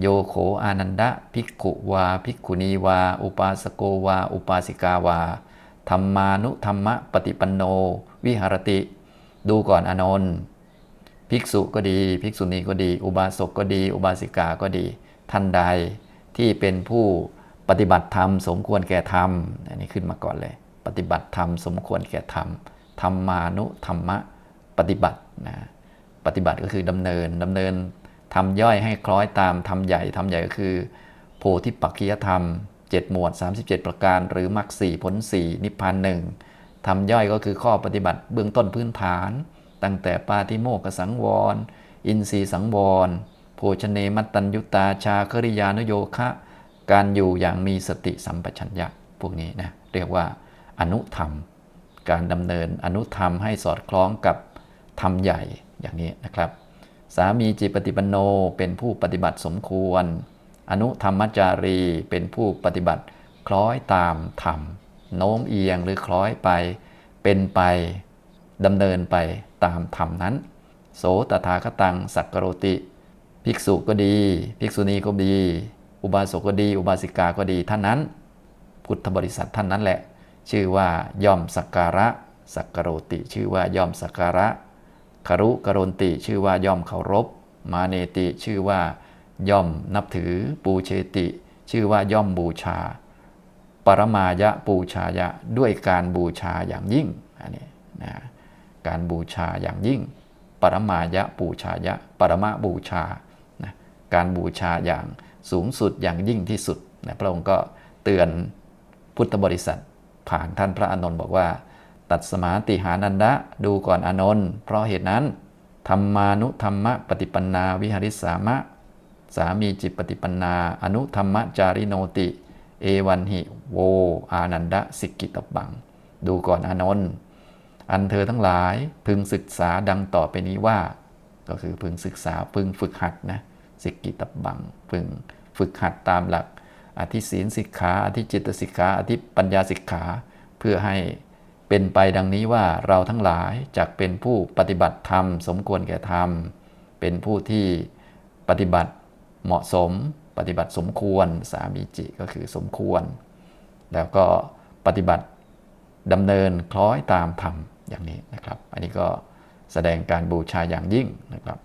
โยโขอานันดะภิกขุวาภิกขุนีวา อุปาสโกวา อุปาสิกาวาธรรมานุธรรมะปฏิปันโน วิหารติ ดูก่อนอานนท์ภิกษุก็ดี ภิกษุณีก็ดี อุบาสกก็ดี อุบาสิกาก็ดี ท่านใดที่เป็นผู้ปฏิบัติธรรมสมควรแก่ธรรมอันนี้ขึ้นมาก่อนเลย ปฏิบัติธรรมสมควรแก่ธรรมธรรมานุธรรมะปฏิบัตินะปฏิบัติก็คือดำเนินดำเนิน ทำย่อยให้คล้อยตามทำใหญ่ทำใหญ่ก็คือ โพธิปักขิยธรรม 7 หมวด 37 ประการ หรือมรรคสี่ผลสี่นิพพานหนึ่งทำย่อยก็คือข้อปฏิบัติเบื้องต้นพื้นฐาน ตั้งแต่ปาติโมกขสังวร อินทรีสังวร โภชเนมัตตัญยุตาชาคริยานุโยคะ การอยู่อย่างมีสติสัมปชัญญะพวกนี้นะเรียกว่าอนุธรรม การดำเนินอนุธรรมให้สอดคล้องกับธรรมใหญ่อย่างนี้นะครับ สามีจิตปฏิปันโนเป็นผู้ปฏิบัติสมควร อนุธรรมจารีเป็นผู้ปฏิบัติคล้อยตามธรรมโน้มเอียงหรือคล้อยไป เป็นไปดำเนินไปตามธรรมนั้น โสตถาคตังสักกโรติ ภิกษุก็ดี ภิกษุณีก็ดี อุบาสกก็ดี อุบาสิกาก็ดีท่านนั้น พุทธบริษัทท่านนั้นแหละ ชื่อว่าย่อมสักการะสักกโรติ ชื่อว่าย่อมสักการะ คารุกรณติชื่อว่าย่อมเคารพ มาเนติชื่อว่า ย่อมนับถือ ปูเชติ ชื่อว่าย่อมบูชา ปรมายะปูชายะด้วยการบูชาอย่างยิ่งอันนี้นะการบูชาอย่างยิ่ง ปรมายะปูชายะ ปรมาบูชานะการบูชาอย่างสูงสุดอย่างยิ่งที่สุดนะพระองค์ก็เตือนพุทธบริษัทผ่านท่านพระอานนท์บอกว่า ตัดสมาติหานันดะดูก่อนอานนท์เพราะเหตุนั้น ธรรมานุธรรมะปฏิปันนาวิหาริสามะ สามีจิตปฏิปันนา อนุธรรมจาริโนติ เอวันหิโว อานันดะสิกกิตบัง ดูก่อนอานนท์อันเธอทั้งหลายพึงศึกษาดังต่อไปนี้ว่า ก็คือพึงศึกษาพึงฝึกหัดนะสิกกิตบัง พึงฝึกหัดตามหลักอธิศีลสิกขาอธิจิตสิกขาอธิปัญญาสิกขาเพื่อให้ เป็นไปดังนี้ว่าเราทั้งหลายจักเป็นผู้ปฏิบัติธรรม สมควรแก่ธรรม เป็นผู้ที่ปฏิบัติเหมาะสม ปฏิบัติสมควร สามีจิก็คือสมควร แล้วก็ปฏิบัติดำเนินคล้อยตามธรรมอย่างนี้นะครับ อันนี้ก็แสดงการบูชาอย่างยิ่งนะครับ